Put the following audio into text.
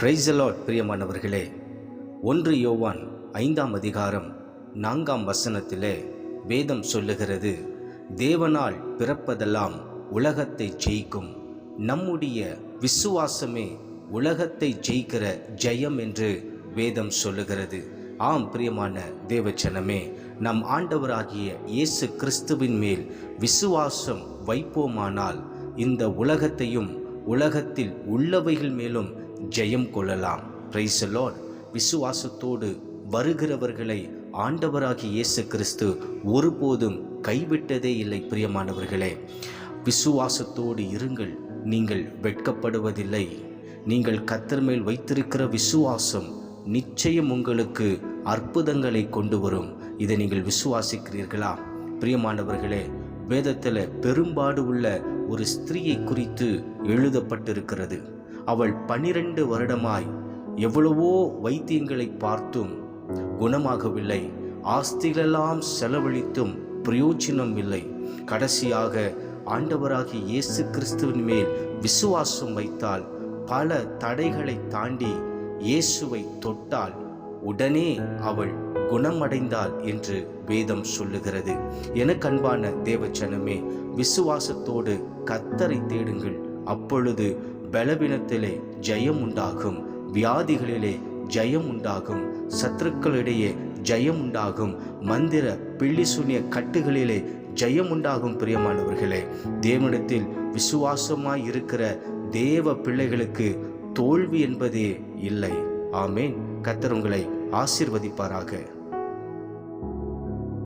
பிரைசலாட் பிரியமானவர்களே. ஒன்று யோவான் ஐந்தாம் அதிகாரம் நான்காம் வசனத்திலே வேதம் சொல்லுகிறது தேவனால் பிறப்பதெல்லாம் உலகத்தை ஜெயிக்கும். நம்முடைய விசுவாசமே உலகத்தை ஜெயிக்கிற ஜெயம் என்று வேதம் சொல்லுகிறது. ஆம் பிரியமான தேவச்சனமே நம் ஆண்டவராகிய இயேசு கிறிஸ்துவின் மேல் விசுவாசம் வைப்போமானால் இந்த உலகத்தையும் உலகத்தில் உள்ளவைகள் மேலும் ஜெயம் கொள்ளலாம். பிரைஸ் விசுவாசத்தோடு வருகிறவர்களை ஆண்டவராகி இயேசு கிறிஸ்து ஒருபோதும் கைவிட்டதே இல்லை பிரியமானவர்களே. விசுவாசத்தோடு இருங்கள். நீங்கள் வெட்கப்படுவதில்லை. நீங்கள் கத்தர் மேல் வைத்திருக்கிற விசுவாசம் நிச்சயம் உங்களுக்கு அற்புதங்களை கொண்டு வரும். இதை நீங்கள் விசுவாசிக்கிறீர்களா? பிரியமானவர்களே வேதத்தில் பெரும்பாடு உள்ள ஒரு ஸ்திரீயை குறித்து எழுதப்பட்டிருக்கிறது. அவள் பனிரெண்டு வருடமாய் எவ்வளவோ வைத்தியங்களை பார்த்தும் குணமாகவில்லை. ஆஸ்திகளெல்லாம் செலவழித்தும் பிரயோஜனம் இல்லை. கடைசியாக ஆண்டவராகிய இயேசு கிறிஸ்துவின் மேல் விசுவாசம் வைத்தால் பல தடைகளை தாண்டி இயேசுவை தொட்டால் உடனே அவள் குணமடைந்தாள் என்று வேதம் சொல்லுகிறது. எனக்கு அன்பான தேவச்சனமே விசுவாசத்தோடு கத்தரை தேடுங்கள். அப்பொழுது பலவீனத்திலே ஜெயம் உண்டாகும் வியாதிகளிலே ஜெயம் உண்டாகும் சத்துருக்களிடையே ஜெயம் உண்டாகும் மந்திர பிள்ளி சூன்ய கட்டுகளிலே ஜெயம் உண்டாகும் பிரியமானவர்களே. தேவனிடத்தில் விசுவாசமாய் இருக்கிற தேவ பிள்ளைகளுக்கு தோல்வி என்பதே இல்லை. ஆமேன். கத்தர் உங்களை ஆசிர்வதிப்பாராக.